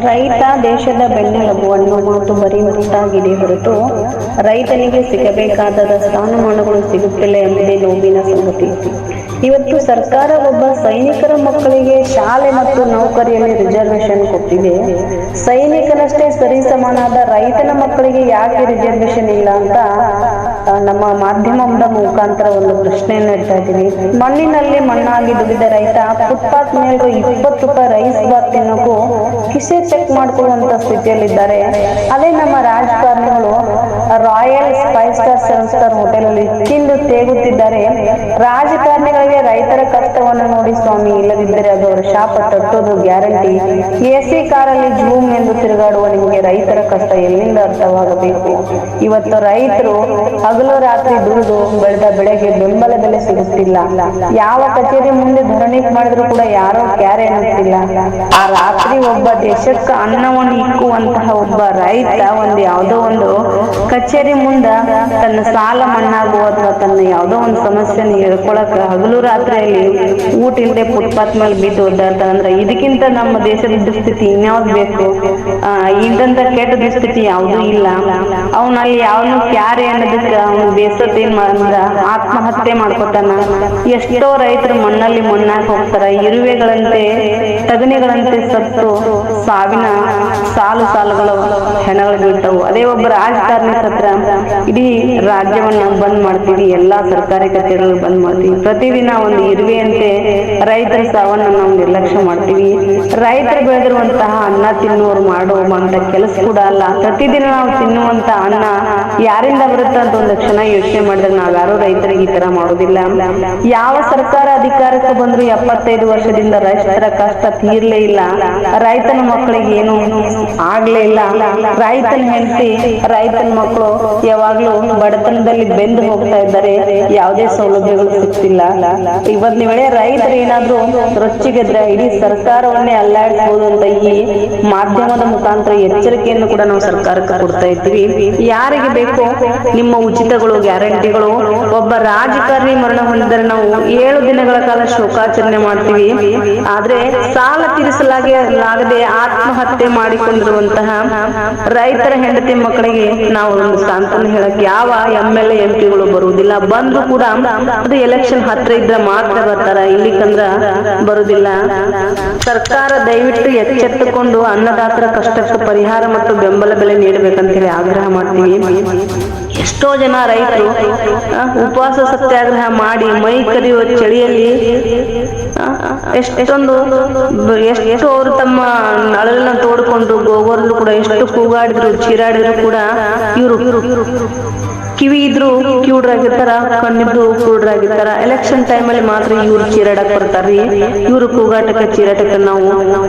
ರೈತ ದೇಶದ ಬೆನ್ನೆಲುಬು ಅನ್ನೋ ಮಾತು ಬರೀ ಹೊರತಾಗಿದೆ ಹೊರತು ರೈತನಿಗೆ ಸಿಗಬೇಕಾದ ಸ್ಥಾನಮಾನಗಳು ಸಿಗುತ್ತಿಲ್ಲ ಎಂಬುದೇ ನೋವಿನ ಸಂಗತಿ. ಇವತ್ತು ಸರ್ಕಾರ ಒಬ್ಬ ಸೈನಿಕರ ಮಕ್ಕಳಿಗೆ ಶಾಲೆ ಮತ್ತು ನೌಕರಿಯಲ್ಲಿ ರಿಸರ್ವೇಶನ್ ಕೊಟ್ಟಿದೆ. ಸೈನಿಕನಷ್ಟೇ ಸರಿಸಮಾನಾದ ರೈತನ ಮಕ್ಕಳಿಗೆ ಯಾಕೆ ರಿಸರ್ವೇಶನ್ ಇಲ್ಲ ಅಂತ ನಮ್ಮ ಮಾಧ್ಯಮದ ಮುಖಾಂತರ ಒಂದು ಪ್ರಶ್ನೆಯನ್ನು ಇಡ್ತಾ ಇದ್ದೀನಿ. ಮಣ್ಣಿನಲ್ಲಿ ಮಣ್ಣಾಗಿ ದುಡಿದ ರೈತ ಫುಟ್ಪಾತ್ ಮೇಲೆ ಇಪ್ಪತ್ತು ರೂಪಾಯಿ ರೈಸ್ ಬಾತ್ ತಿನ್ನೋಕು ಕಿಸೆ ಚೆಕ್ ಮಾಡ್ಕೊಳ್ಳುವಂತ ಸ್ಥಿತಿಯಲ್ಲಿದ್ದಾರೆ. ಅದೇ ನಮ್ಮ ರಾಜಕಾರಣಿಗಳು royal five star seven star hotel ಅಲ್ಲಿ ತಿಂದು ತೇಗುತ್ತಿದ್ದಾರೆ. ರಾಜಕಾರಣಿಗಳಿಗೆ ರೈತರ ಕಷ್ಟವನ್ನು ನೋಡಿ ಸ್ವಾಮಿ, ಇಲ್ಲದಿದ್ದರೆ ಅದು ಅವರ ಶಾಪ ತಟ್ಟೋದು ಗ್ಯಾರಂಟಿ. ಎಸಿ ಕಾರಲ್ಲಿ ಜೂಮ್ ಎಂದು ತಿರುಗಾಡುವ ನಿಮಗೆ ರೈತರ ಕಷ್ಟ ಎಲ್ಲಿಂದ ಅರ್ಥವಾಗಬೇಕು? ಇವತ್ತು ರೈತರು ಹಗಲು ರಾತ್ರಿ ದುಡಿದು ಬೆಳೆದ ಬೆಳೆಗೆ ಬೆಂಬಲ ಬೆಲೆ ಸಿಗುತ್ತಿಲ್ಲ. ಯಾವ ಕಚೇರಿ ಮುಂದೆ ಧರಣಿ ಮಾಡಿದ್ರು ಕೂಡ ಯಾರೋ ಕ್ಯಾರೆ ಅನ್ನುತ್ತಿಲ್ಲ ಆ ರಾತ್ರಿ ಒಬ್ಬ ದೇಶಕ್ಕೆ ಅನ್ನವನ್ನು ಇಕ್ಕುವಂತಹ ಒಬ್ಬ ರೈತ ಒಂದು ಯಾವುದೋ ಒಂದು ಕಚೇರಿ ಮುಂದ ತನ್ನ ಸಾಲ ಮಣ್ಣಾಗುವ ಅಥವಾ ತನ್ನ ಯಾವುದೋ ಒಂದು ಸಮಸ್ಯೆ ಹೇಳ್ಕೊಳಕ ಹಗಲು ರಾತ್ರಿಯಲ್ಲಿ ಊಟ ಇಲ್ಲದೆ ಫುಟ್ಪಾತ್ ಮೇಲೆ ಬಿದ್ದು ಅಂದ್ರೆ ಇದಕ್ಕಿಂತ ನಮ್ಮ ದೇಶದ ದುಸ್ಥಿತಿ ಇನ್ಯಾವ್ದು ಬೇಕು? ಆ ಇದಂತ ಕೆಟ್ಟ ದುಸ್ಥಿತಿ ಯಾವುದೂ ಇಲ್ಲ. ಅವನಲ್ಲಿ ಯಾವನು ಕ್ಯಾರೆ ಅನ್ನೋದಕ್ಕೆ ಅವನು ಬೇಸತ್ತ ಏನ್ ಮಾಡ ಆತ್ಮಹತ್ಯೆ ಮಾಡ್ಕೊತಾನ. ಎಷ್ಟೋ ರೈತರು ಮಣ್ಣಲ್ಲಿ ಮಣ್ಣಾಕ್ ಹೋಗ್ತಾರ. ಇರುವೆಗಳಂತೆ ತಗಣಿಗಳಂತೆ ಸತ್ತು ಸಾವಿನ ಸಾಲು ಸಾಲುಗಳು ಹೆಣಗಳು ಬೀಳ್ತವು ಅದೇ ಒಬ್ಬ ರಾಜಕಾರಣಿ ಹತ್ರ ಇಡೀ ರಾಜ್ಯವನ್ನ ಬಂದ್ ಮಾಡ್ತೀವಿ, ಎಲ್ಲಾ ಸರ್ಕಾರಿ ಕಚೇರಿಗಳು ಬಂದ್ ಮಾಡ್ತೀವಿ. ಪ್ರತಿದಿನ ಒಂದು ಇರುವೆಯಂತೆ ರೈತರ ಸಾವನ್ನ ನಾವು ನಿರ್ಲಕ್ಷ್ಯ ಮಾಡ್ತೀವಿ. ರೈತರು ಬೆಳೆದಿರುವಂತಹ ಅನ್ನ ತಿನ್ನುವರು ಮಾಡುವಂತ ಕೆಲಸ ಕೂಡ ಅಲ್ಲ. ಪ್ರತಿದಿನ ನಾವು ತಿನ್ನುವಂತ ಅನ್ನ ಯಾರಿಂದ ಬರುತ್ತ ಅಂತ ಒಂದು ಕ್ಷಣ ಯೋಚನೆ ಮಾಡಿದ್ರೆ ನಾವ್ಯಾರು ರೈತರಿಗೆ ಈ ತರ ಮಾಡೋದಿಲ್ಲ. ಯಾವ ಸರ್ಕಾರ ಅಧಿಕಾರಕ್ಕೆ ಬಂದ್ರು ಎಪ್ಪತ್ತೈದು ವರ್ಷದಿಂದ ರೈತರ ಕಷ್ಟ ತೀರ್ಲೇ ಇಲ್ಲ. ರೈತನ ಮಕ್ಕಳಿಗೆ ಏನು ಆಗ್ಲೇ ಇಲ್ಲ. ರೈತನ ಹೆಂಡತಿ ರೈತನ ಮಕ್ಕಳು ಯಾವಾಗ್ಲೂ ಬಡತನದಲ್ಲಿ ಬೆಂದು ಹೋಗ್ತಾ ಇದ್ದಾರೆ. ಯಾವುದೇ ಸೌಲಭ್ಯಗಳು ಸಿಗ್ತಿಲ್ಲ. ಇವತ್ತಿನ ವೇಳೆ ರೈತರು ಏನಾದ್ರೂ ರೊಚ್ಚಿಗೆದ್ರೆ ಇಡೀ ಸರ್ಕಾರವನ್ನೇ ಅಲ್ಲಾಡಿಸಬಹುದು ಅಂತ ಈ ಮಾಧ್ಯಮದ ಮುಖಾಂತರ ಎಚ್ಚರಿಕೆಯನ್ನು ಕೂಡ ನಾವು ಸರ್ಕಾರಕ್ಕೆ ಕೊಡ್ತಾ ಇದ್ದೀವಿ. ಯಾರಿಗೆ ಬೇಕು ನಿಮ್ಮ ಉಚಿತಗಳು, ಗ್ಯಾರಂಟಿಗಳು, ಒಬ್ಬ ರಾಜಕಾರಣಿ ಮರಣ ಹೊಂದಿದ್ರೆ ನಾವು ಏಳು ದಿನಗಳ ಕಾಲ ಶೋಕಾಚರಣೆ ಮಾಡ್ತೀವಿ. ಆದ್ರೆ ಸಾಲ ತೀರಿಸಲಾಗಿ ಆಗದೆ ಆತ್ಮಹತ್ಯೆ ಮಾಡಿಕೊಂಡಿರುವಂತಹ ರೈತರ ಹೆಂಡತಿ ಮಕ್ಕಳಿಗೆ ನಾವು ಒಂದು ಸಾಂತ್ವನ ಹೇಳಕ್ ಯಾವ ಎಂ ಎಲ್ ಎಂ ಪಿಗಳು ಬರುವುದಿಲ್ಲ. ಬಂದು ಕೂಡ ಅದು ಎಲೆಕ್ಷನ್ ಹತ್ರ ಇದ್ರೆ ಮಾತ್ರ ಬರ್ತಾರ. ಇಲ್ಲಿಕಂದ್ರ ಬರುವುದಿಲ್ಲ ಸರ್ಕಾರ ದಯವಿಟ್ಟು ಎಚ್ಚೆತ್ತುಕೊಂಡು ಅನ್ನದಾತರ ಕಷ್ಟಕ್ಕೆ ಪರಿಹಾರ ಮತ್ತು ಬೆಂಬಲ ಬೆಲೆ ನೀಡಬೇಕಂತ ಹೇಳಿ ಆಗ್ರಹ ಮಾಡ್ತೀವಿ. ಎಷ್ಟೋ ಜನ ರೈತರು ಉಪವಾಸ ಸತ್ಯಾಗ್ರಹ ಮಾಡಿ ಮೈ ಕರಿಯುವ ಚಳಿಯಲ್ಲಿ ಎಷ್ಟೊಂದು ಎಷ್ಟು ಅವರು ತಮ್ಮ ಅಳಲನ್ನ ತೋಡ್ಕೊಂಡು ಗೋಗೋರ್ಲು ಕೂಡ ಎಷ್ಟು ಕೂಗಾಡಿದ್ರು ಚೀರಾಡಿದ್ರು ಕೂಡ ಇವರು. ಕಿವಿ ಇದ್ರು ಕಿವುಡ್ರಾಗಿರ್ತಾರ ಕಣ್ಣಿದ್ರು ಕುರುಡ್ರಾಗಿರ್ತಾರ ಎಲೆಕ್ಷನ್ ಟೈಮಲ್ಲಿ ಮಾತ್ರ ಇವ್ರು ಚೀರಾಡಕ್ ಬರ್ತಾರ್ರಿ. ಇವ್ರು ಕೂಗಾಟಕ್ಕೆ ಚೀರಾಟಕ್ಕೆ ನಾವು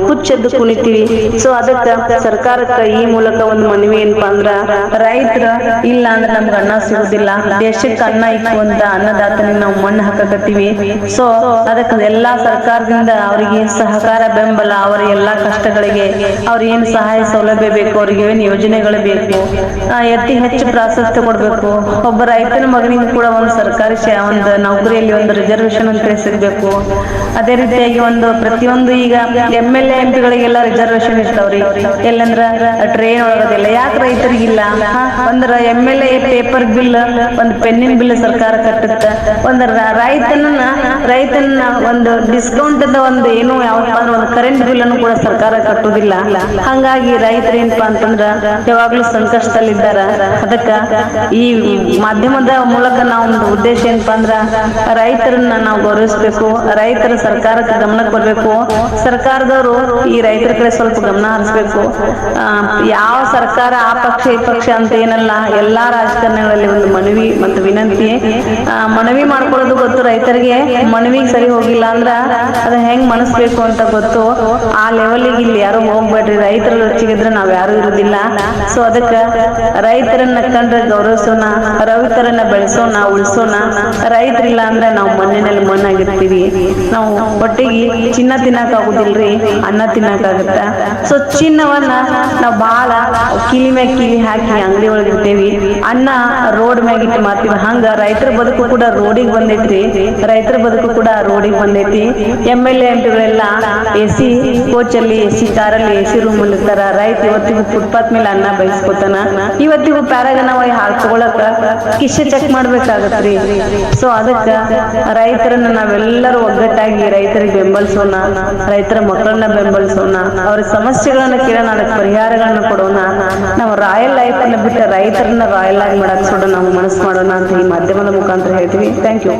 ಹುಚ್ಚೆದ್ದು ಕುಣಿತೀವಿ. ಸೊ ಅದಕ್ಕ ಸರ್ಕಾರಕ್ಕ ಈ ಮೂಲಕ ಒಂದು ಮನವಿ ಏನಪ್ಪಾ ಅಂದ್ರ, ರೈತರ ಇಲ್ಲ ಅಂದ್ರೆ ನಮ್ಗೆ ಅನ್ನ ಸಿಗುದಿಲ್ಲ. ದೇಶಕ್ಕೆ ಅನ್ನ ಇಕ್ಕುವಂತ ಅನ್ನದಾತನಿಗೆ ನಾವು ಮಣ್ಣು ಹಾಕಕತ್ತೀವಿ. ಸೊ ಅದಕ್ಕೆ ಎಲ್ಲಾ ಸರ್ಕಾರದಿಂದ ಅವರಿಗೆ ಸಹಕಾರ ಬೆಂಬಲ, ಅವರ ಎಲ್ಲಾ ಕಷ್ಟಗಳಿಗೆ ಅವ್ರ ಏನ್ ಸಹಾಯ ಸೌಲಭ್ಯ ಬೇಕು, ಅವ್ರಿಗೆ ಏನ್ ಯೋಜನೆಗಳು ಬೇಕು ಅತಿ ಹೆಚ್ಚು ಪ್ರಾಶಸ್ತ್ಯ ಕೊಡ್ಬೇಕು. ಒಬ್ಬ ರೈತನ ಮಗನಿಗೆ ಕೂಡ ಒಂದು ಸರ್ಕಾರಿ ಒಂದು ನೌಕರಿಯಲ್ಲಿ ಒಂದು ರಿಸರ್ವೇಶನ್ ಅಂತ ಸಿಗಬೇಕು ಅದೇ ರೀತಿಯಾಗಿ ಒಂದು ಪ್ರತಿಯೊಂದು ಈಗ ಎಂ ಎಲ್ ಎಂ ಪಿಗಳಿಗೆಲ್ಲ ರಿಸರ್ವೇಶನ್ ಇರ್ತಾವ್ರಿ. ಎಲ್ಲಂದ್ರ ಟ್ರೈನ್ ಒಳಗದಿಲ್ಲ ಯಾಕೆ ರೈತರಿಗಿಲ್ಲ? ಒಂದ್ರ M L A paper bill ಒಂದು ಪೆನ್ನಿನ ಬಿಲ್ ಸರ್ಕಾರ ಕಟ್ಟುತ್ತ. ಒಂದು ರೈತನ ರೈತನ ಒಂದು ಡಿಸ್ಕೌಂಟ್ ಒಂದು ಏನು ಯಾವ ಒಂದು ಕರೆಂಟ್ ಬಿಲ್ ಅನ್ನು ಕೂಡ ಸರ್ಕಾರ ಕಟ್ಟುದಿಲ್ಲ. ಹಂಗಾಗಿ ರೈತರು ಏನಪ್ಪಾ ಅಂತಂದ್ರ ಯಾವಾಗ್ಲೂ ಸಂಕಷ್ಟದಲ್ಲಿದ್ದಾರ. ಅದಕ್ಕ ಈ ಮಾಧ್ಯಮದ ಮೂಲಕ ನಾವು ಉದ್ದೇಶ ಏನಪ್ಪಾ ಅಂದ್ರ ರೈತರನ್ನ ನಾವು ಗೌರವಿಸಬೇಕು, ರೈತರ ಸರ್ಕಾರಕ್ಕೆ ಗಮನಕ್ಕೆ ಬರ್ಬೇಕು, ಸರ್ಕಾರದವರು ಈ ರೈತರ ಕಡೆ ಸ್ವಲ್ಪ ಗಮನ ಹರಿಸ್ಬೇಕು. ಯಾವ ಸರ್ಕಾರ ಆ ಪಕ್ಷ, ಈ ಪಕ್ಷ ಅಂತ ಏನಲ್ಲ, ಎಲ್ಲಾ ರಾಜಕಾರಣಿಗಳಲ್ಲಿ ಒಂದು ಮನವಿ ಮತ್ತು ವಿನಂತಿ. ಮನವಿ ಮಾಡ್ಕೊಳ್ಳೋದು ಗೊತ್ತು, ರೈತರಿಗೆ ಮನವಿಗೆ ಸರಿ ಹೋಗಿಲ್ಲ ಅಂದ್ರ ಅದ ಹೆಂಗ್ ಮನಸ್ಬೇಕು ಅಂತ ಗೊತ್ತು. ಆ ಲೆವೆಲ್ಗೆ ಇಲ್ಲಿ ಯಾರು ಹೋಗ್ಬೇಡ್ರಿ, ರೈತರ ರೊಚ್ಚಿಗಿದ್ರೆ ನಾವ್ ಯಾರು ಇರುದಿಲ್ಲ. ಸೊ ಅದಕ್ಕ ರೈತರನ್ನ ಕಂಡ್ರೆ ಗೌರವಿಸೋಣ ರವಿತರನ್ನ ಬೆಳೆಸೋಣ ಉಳಿಸೋಣ ರೈತರಿಲ್ಲ ಅಂದ್ರೆ ನಾವು ಮಣ್ಣಿನಲ್ಲಿ ಮಣ್ಣಾಗಿರ್ತೀವಿ. ನಾವು ಒಟ್ಟಿಗೆ ಚಿನ್ನ ತಿನ್ನಕ್ಕಾಗುದಿಲ್ರಿ ಅನ್ನ ತಿನ್ನಕ್ಕಾಗತ್ತ ಸೊ ಚಿನ್ನವನ್ನ ನಾವು ಬಾಳ ಕಿಲಿ ಮ್ಯಾಗ ಕಿಲಿ ಹಾಕಿ ಅಂಗಡಿ ಒಳಗೆ ಇಡ್ತೇವಿ. ಅನ್ನ ರೋಡ್ ಮ್ಯಾಗ ಮಾರ್ತೀವಿ ಹಂಗ ರೈತರ ಬದುಕು ಕೂಡ ರೋಡಿಗೆ ಬಂದೈತ್ರಿ. ರೈತರ ಬದುಕು ಕೂಡ ರೋಡಿಗೆ ಬಂದೈತಿ. ಎಂ ಎಲ್ ಎ ಎಂಪಿಗಳೆಲ್ಲ ಎ ಸಿ ಕೋಚಲ್ಲಿ ಎ ಸಿ ಕಾರಲ್ಲಿ ಎ ಸಿ ರೂಮ್ ಅಲ್ಲಿ ಇರ್ತಾರ. ರೈತ ಇವತ್ತಿಗೂ ಫುಟ್ಪಾತ್ ಮೇಲೆ ಅನ್ನ ಬಯಸ್ಕೊತಾನ ಇವತ್ತಿಗೂ ಪ್ಯಾರಾಗನ ಹಾಲ್ ಕಿಶೆ ಚೆಕ್ ಮಾಡ್ಬೇಕಾಗತ್ರಿ. ಸೊ ಅದಕ್ಕ ರೈತರನ್ನ ನಾವೆಲ್ಲರೂ ಒಗ್ಗಟ್ಟಾಗಿ ರೈತರಿಗೆ ಬೆಂಬಲಿಸೋಣ, ರೈತರ ಮಕ್ಕಳನ್ನ ಬೆಂಬಲಿಸೋಣ, ಅವ್ರ ಸಮಸ್ಯೆಗಳನ್ನ ಕೇಳೋಣ, ಅದಕ್ಕೆ ಪರಿಹಾರಗಳನ್ನ ಕೊಡೋಣ. ನಾವು ರಾಯಲ್ ಲೈಫ್ ಅನ್ನ ಬಿಟ್ಟು ರೈತರನ್ನ ರಾಯಲ್ ಆಗಿ ಮಾಡಕ್ ನಾವು ಮನಸ್ಸು ಮಾಡೋಣ ಅಂತ ಈ ಮಾಧ್ಯಮದ ಮುಖಾಂತರ ಹೇಳ್ತೀವಿ. Thank you